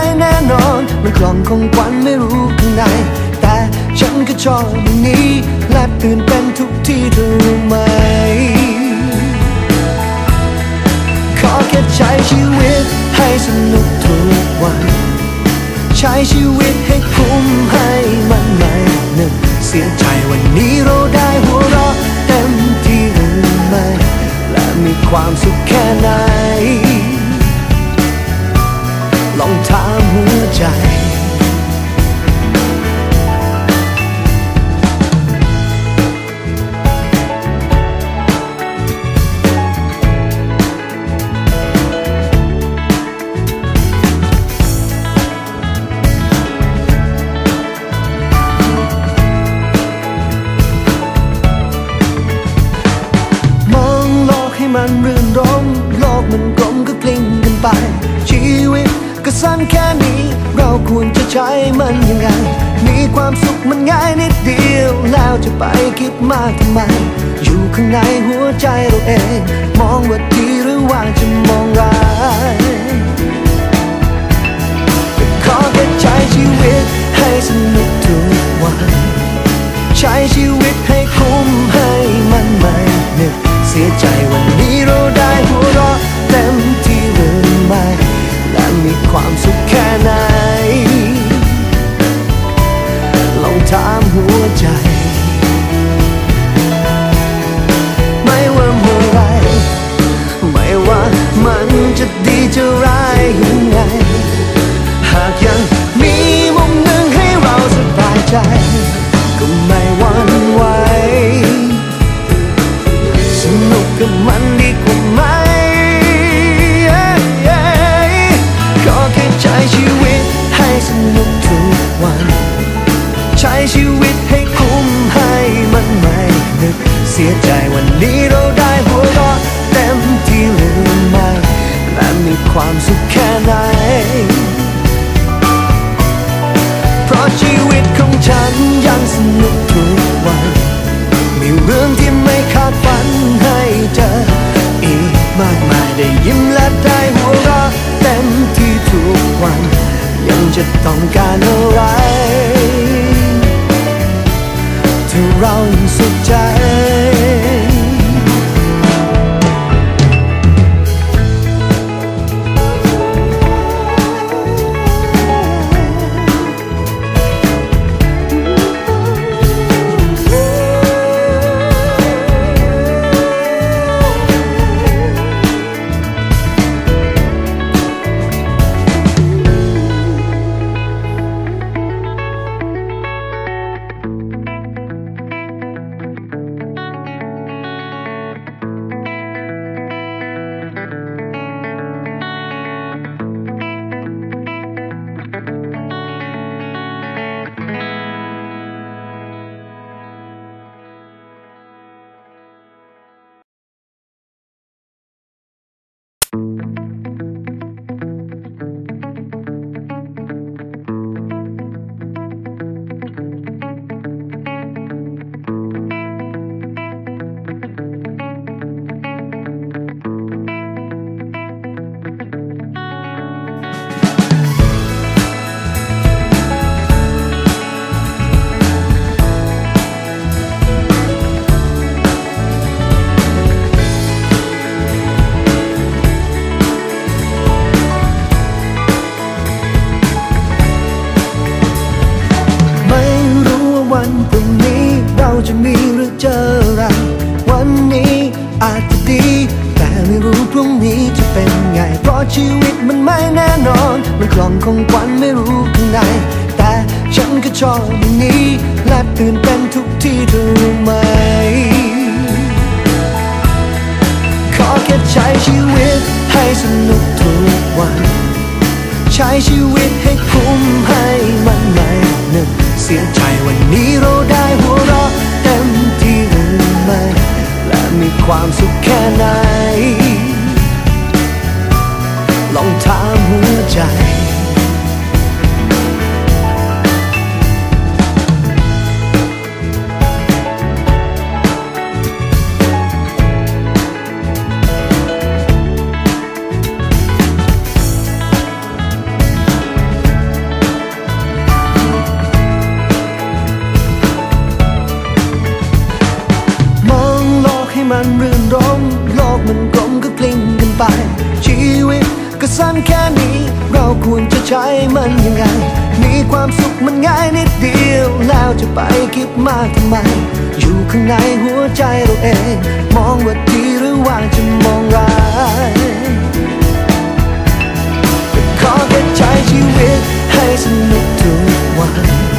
ไม่แน่นอน มันกล่องของขวัญไม่รู้ข้างใน แต่ฉันก็ชอบอย่างนี้ และตื่นเต้นทุกที่เธอรู้ไหม ขอแค่ใช้ชีวิตให้สนุกทุกวัน ใช้ชีวิตให้คุ้มให้มันไม่หนึ่งเสียใจวันนี้เราได้หัวเราะเต็มที่หรือไม่ และมีความสุขแค่ไหน ลองถามหัวใจ ก็สั้นแค่นี้ เราควรจะใช้มันยังไง มีความสุขมันง่ายนิดเดียว แล้วจะไปคิดมากทำไม อยู่ข้างในหัวใจเราเอง มองว่าดีหรือว่าจะมองร้ายขอแค่ใช้ชีวิตให้สนุกทุกวัน ใช้ชีวิตให้คุ้มให้มันไม่เหนื่อยเสียใจวันนี้เรา ความสุขแค่ไหน ลองถามหัวใจ ยังจะต้องการอะ ชีวิตมันไม่แน่นอน มันกล่องของขวัญไม่รู้ข้างใน แต่ฉันก็ชอบอย่างนี้ และตื่นเต้นทุกที่เธอรู้ไหม ขอแค่ใช้ชีวิตให้สนุกทุกวัน ใช้ชีวิตให้คุ้มให้มันไม่หนึ่งเสียใจวันนี้เราได้หัวเราะเต็มที่หรือไม่ และมีความสุขแค่ไหน ลองถามหัวใจ「 แค่นี้ เราควรจะใช้มันยังไง มีความสุขมันง่ายนิดเดียว แล้วจะไปคิดมากทำไม อยู่ข้างในหัวใจเราเอง มองว่าดีหรือว่าจะมองร้ายขอแค่ใช้ชีวิตให้สนุกทุกวัน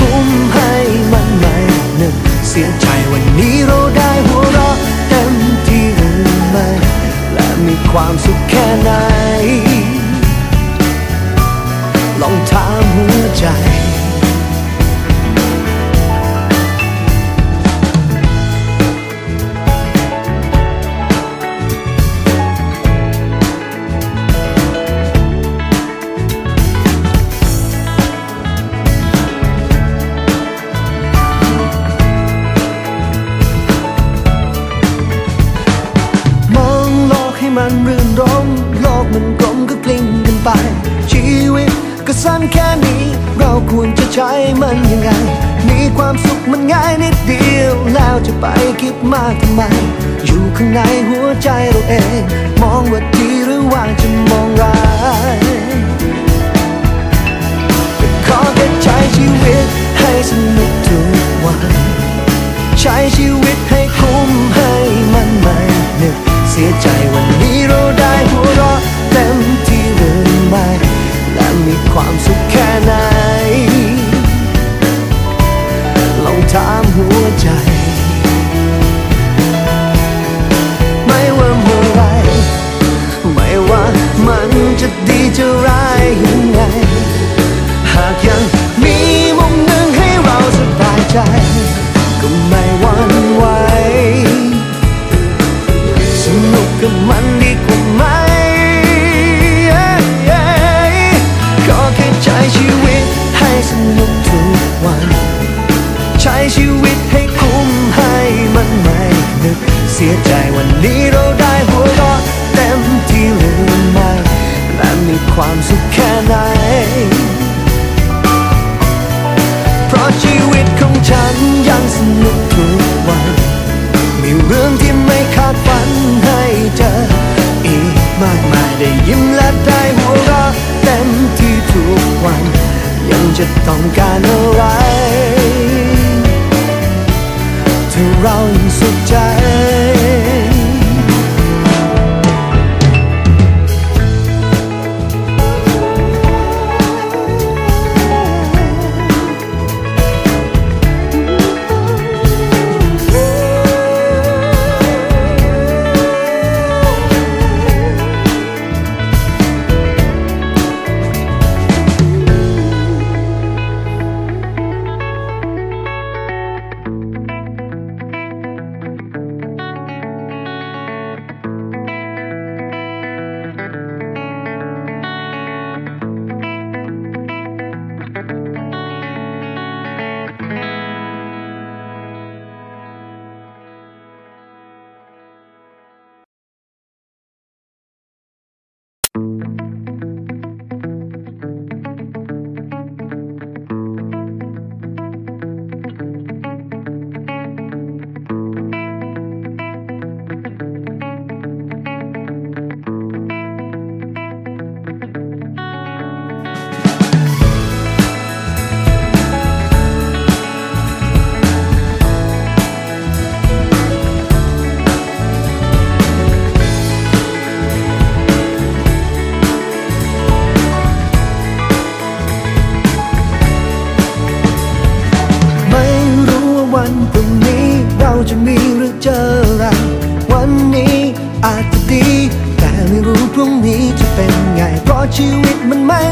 คุ้มให้มันไม่นึกเสียใจวันนี้เราได้หัวเราะเต็มที่หรือไม่ และมีความสุขแค่ไหน ลองถามหัวใจันแค่นี้ เราควรจะใช้มันยังไง มีความสุขมันง่ายนิดเดียว แล้วจะไปคิดมากทำไม อยู่ข้างในหัวใจเราเอง มองว่าดีหรือว่าจะมองร้ายขอแค่ใช้ชีวิตให้สนุกทุกวัน ใช้ชีวิตให้คุ้มให้มันไม่นึกเสียใจวัน จะต้องการอะไร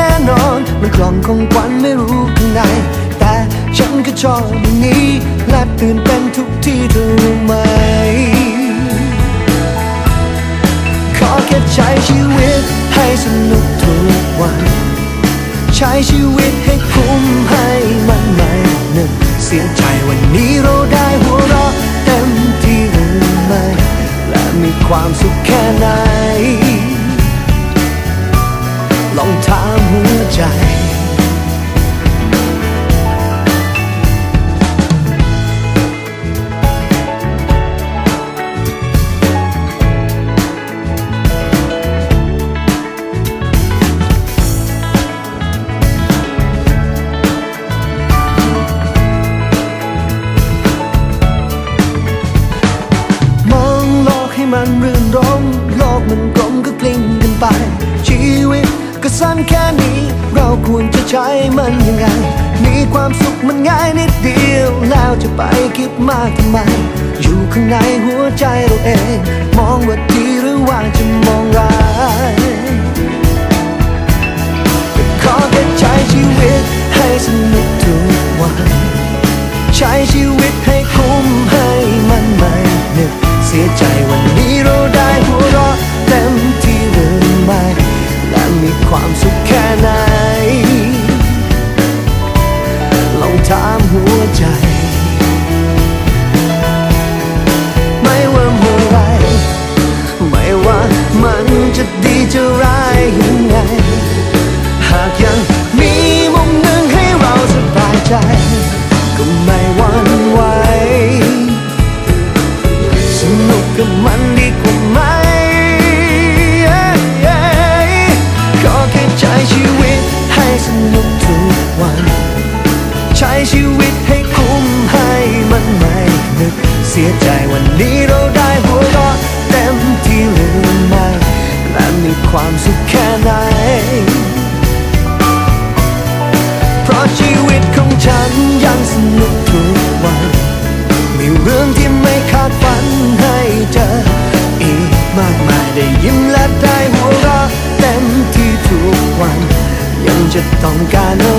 แน่นอน มันกล่องของขวัญไม่รู้ข้างใน แต่ฉันก็ชอบอย่างนี้และตื่นเต้นทุกที่เธอรู้ไหม ขอแค่ใช้ชีวิตให้สนุกทุกวัน ใช้ชีวิตให้คุ้มให้ มันรื่นรมโลกมันกลมก็กลิ้งกันไป ชีวิตก็สั้นแค่นี้ เราควรจะใช้มันยังไง มีความสุขมันง่ายนิดเดียว แล้วจะไปคิดมากทำไม อยู่ข้างในหัวใจเราเอง มองว่าดีหรือว่าจะมองร้ายขอแค่ใช้ชีวิตให้สนุกทุกวันใช้ชี เสียใจวันนี้เราได้หัวเราะเต็มที่หรือไม่และมีความสุขแค่ไหนลองถามหัวใจ ไม่ว่าเมื่อไรไม่ว่ามันจะดีจะร้ายยังไง ได้ยิ้มและได้หัวเราะเต็มที่ทุกวัน ยังจะต้องการ